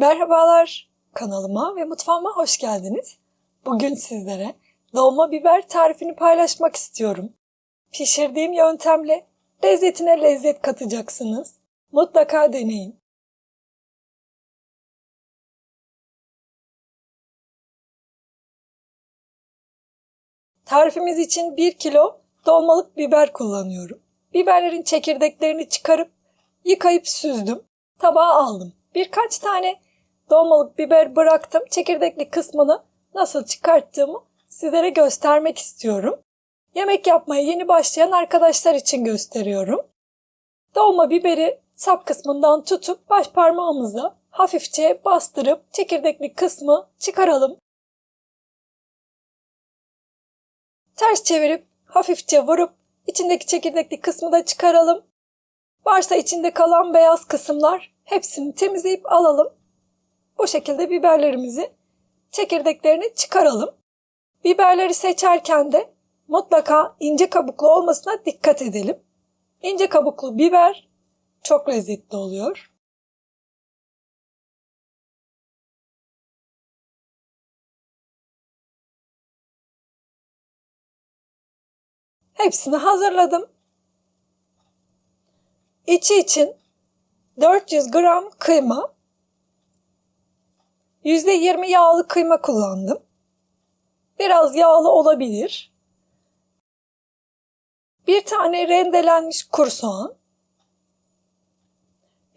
Merhabalar, kanalıma ve mutfağıma hoş geldiniz. Bugün sizlere dolma biber tarifini paylaşmak istiyorum. Pişirdiğim yöntemle lezzetine lezzet katacaksınız. Mutlaka deneyin. Tarifimiz için 1 kilo dolmalık biber kullanıyorum. Biberlerin çekirdeklerini çıkarıp yıkayıp süzdüm. Tabağa aldım. Birkaç tane dolmalık biber bıraktım. Çekirdekli kısmını nasıl çıkarttığımı sizlere göstermek istiyorum. Yemek yapmaya yeni başlayan arkadaşlar için gösteriyorum. Dolma biberi sap kısmından tutup baş parmağımızla hafifçe bastırıp çekirdekli kısmı çıkaralım. Ters çevirip hafifçe vurup içindeki çekirdekli kısmı da çıkaralım. Varsa içinde kalan beyaz kısımlar hepsini temizleyip alalım. Bu şekilde biberlerimizi çekirdeklerini çıkaralım. Biberleri seçerken de mutlaka ince kabuklu olmasına dikkat edelim. İnce kabuklu biber çok lezzetli oluyor. Hepsini hazırladım. İçi için 400 gram kıyma, %20 yağlı kıyma kullandım. Biraz yağlı olabilir. Bir tane rendelenmiş kuru soğan,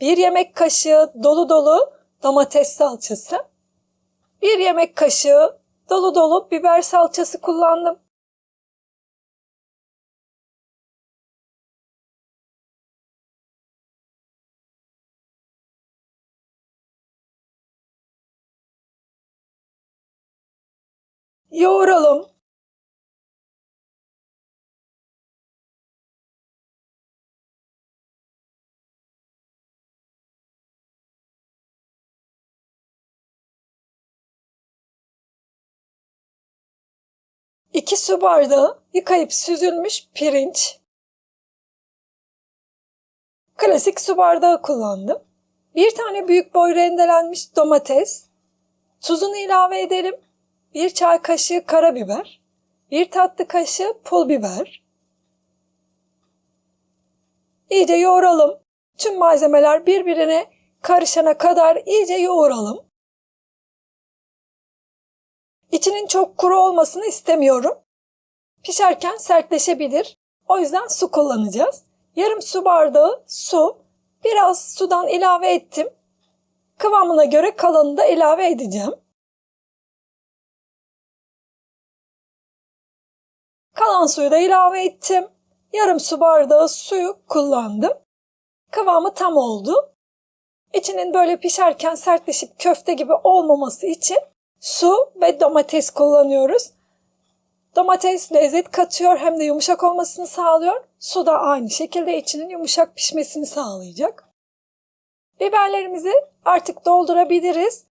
bir yemek kaşığı dolu dolu domates salçası, bir yemek kaşığı dolu dolu biber salçası kullandım. Yoğuralım. İki su bardağı yıkayıp süzülmüş pirinç. Klasik su bardağı kullandım. Bir tane büyük boy rendelenmiş domates. Tuzunu ilave edelim. Bir çay kaşığı karabiber. Bir tatlı kaşığı pul biber. İyice yoğuralım. Tüm malzemeler birbirine karışana kadar iyice yoğuralım. İçinin çok kuru olmasını istemiyorum. Pişerken sertleşebilir. O yüzden su kullanacağız. Yarım su bardağı su. Biraz sudan ilave ettim. Kıvamına göre kalanını da ilave edeceğim. Kalan suyu da ilave ettim. Yarım su bardağı suyu kullandım. Kıvamı tam oldu. İçinin böyle pişerken sertleşip köfte gibi olmaması için su ve domates kullanıyoruz. Domates lezzet katıyor hem de yumuşak olmasını sağlıyor. Su da aynı şekilde içinin yumuşak pişmesini sağlayacak. Biberlerimizi artık doldurabiliriz.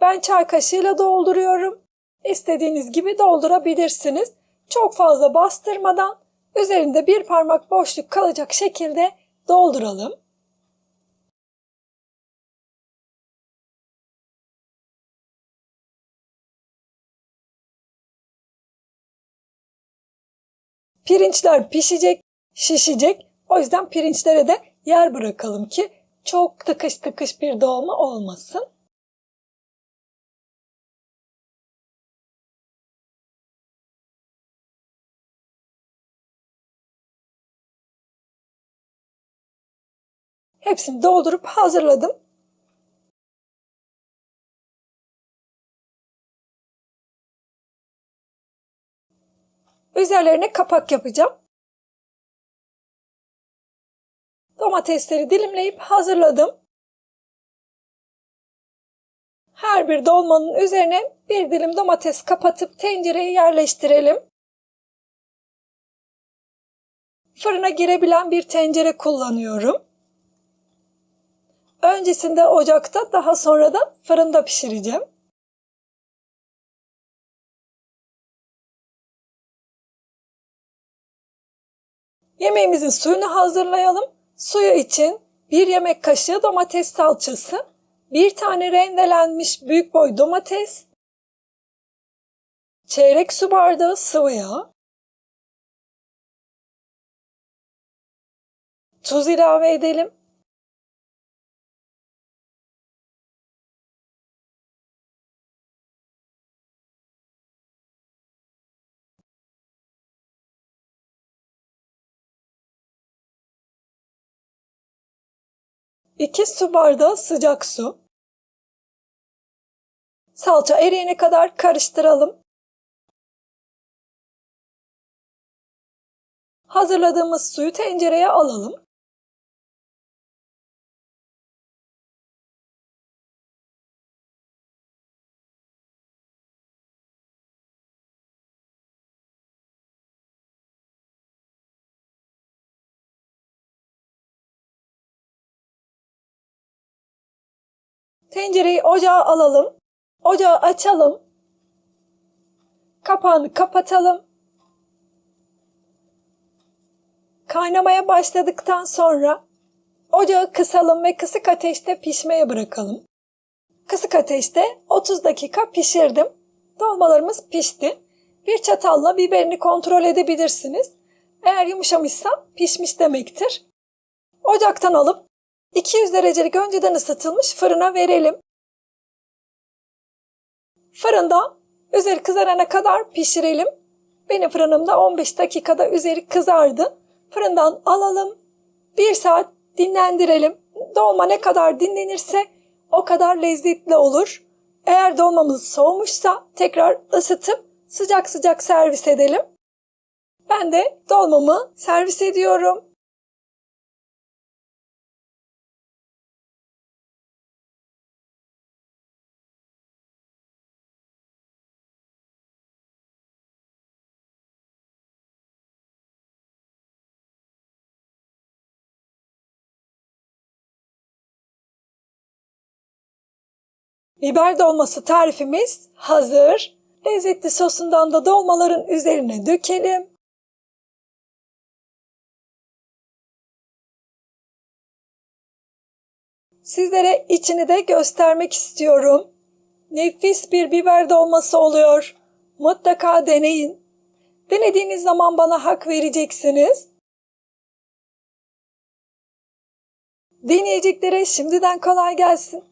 Ben çay kaşığıyla dolduruyorum. İstediğiniz gibi doldurabilirsiniz. Çok fazla bastırmadan üzerinde bir parmak boşluk kalacak şekilde dolduralım. Pirinçler pişecek, şişecek. O yüzden pirinçlere de yer bırakalım ki çok tıkış tıkış bir dolma olmasın. Hepsini doldurup hazırladım. Üzerlerine kapak yapacağım. Domatesleri dilimleyip hazırladım. Her bir dolmanın üzerine bir dilim domates kapatıp tencereye yerleştirelim. Fırına girebilen bir tencere kullanıyorum. Öncesinde ocakta daha sonra da fırında pişireceğim. Yemeğimizin suyunu hazırlayalım. Suyu için bir yemek kaşığı domates salçası, bir tane rendelenmiş büyük boy domates, çeyrek su bardağı sıvı yağ, tuz ilave edelim. İki su bardağı sıcak su. Salça eriyene kadar karıştıralım. Hazırladığımız suyu tencereye alalım. Tencereyi ocağa alalım. Ocağı açalım. Kapağını kapatalım. Kaynamaya başladıktan sonra ocağı kısalım ve kısık ateşte pişmeye bırakalım. Kısık ateşte 30 dakika pişirdim. Dolmalarımız pişti. Bir çatalla biberini kontrol edebilirsiniz. Eğer yumuşamışsa pişmiş demektir. Ocaktan alıp 200 derecelik önceden ısıtılmış fırına verelim. Fırında üzeri kızarana kadar pişirelim. Benim fırınımda 15 dakikada üzeri kızardı. Fırından alalım. Bir saat dinlendirelim. Dolma ne kadar dinlenirse o kadar lezzetli olur. Eğer dolmamız soğumuşsa tekrar ısıtıp sıcak sıcak servis edelim. Ben de dolmamı servis ediyorum. Biber dolması tarifimiz hazır. Lezzetli sosundan da dolmaların üzerine dökelim. Sizlere içini de göstermek istiyorum. Nefis bir biber dolması oluyor. Mutlaka deneyin. Denediğiniz zaman bana hak vereceksiniz. Deneyeceklere şimdiden kolay gelsin.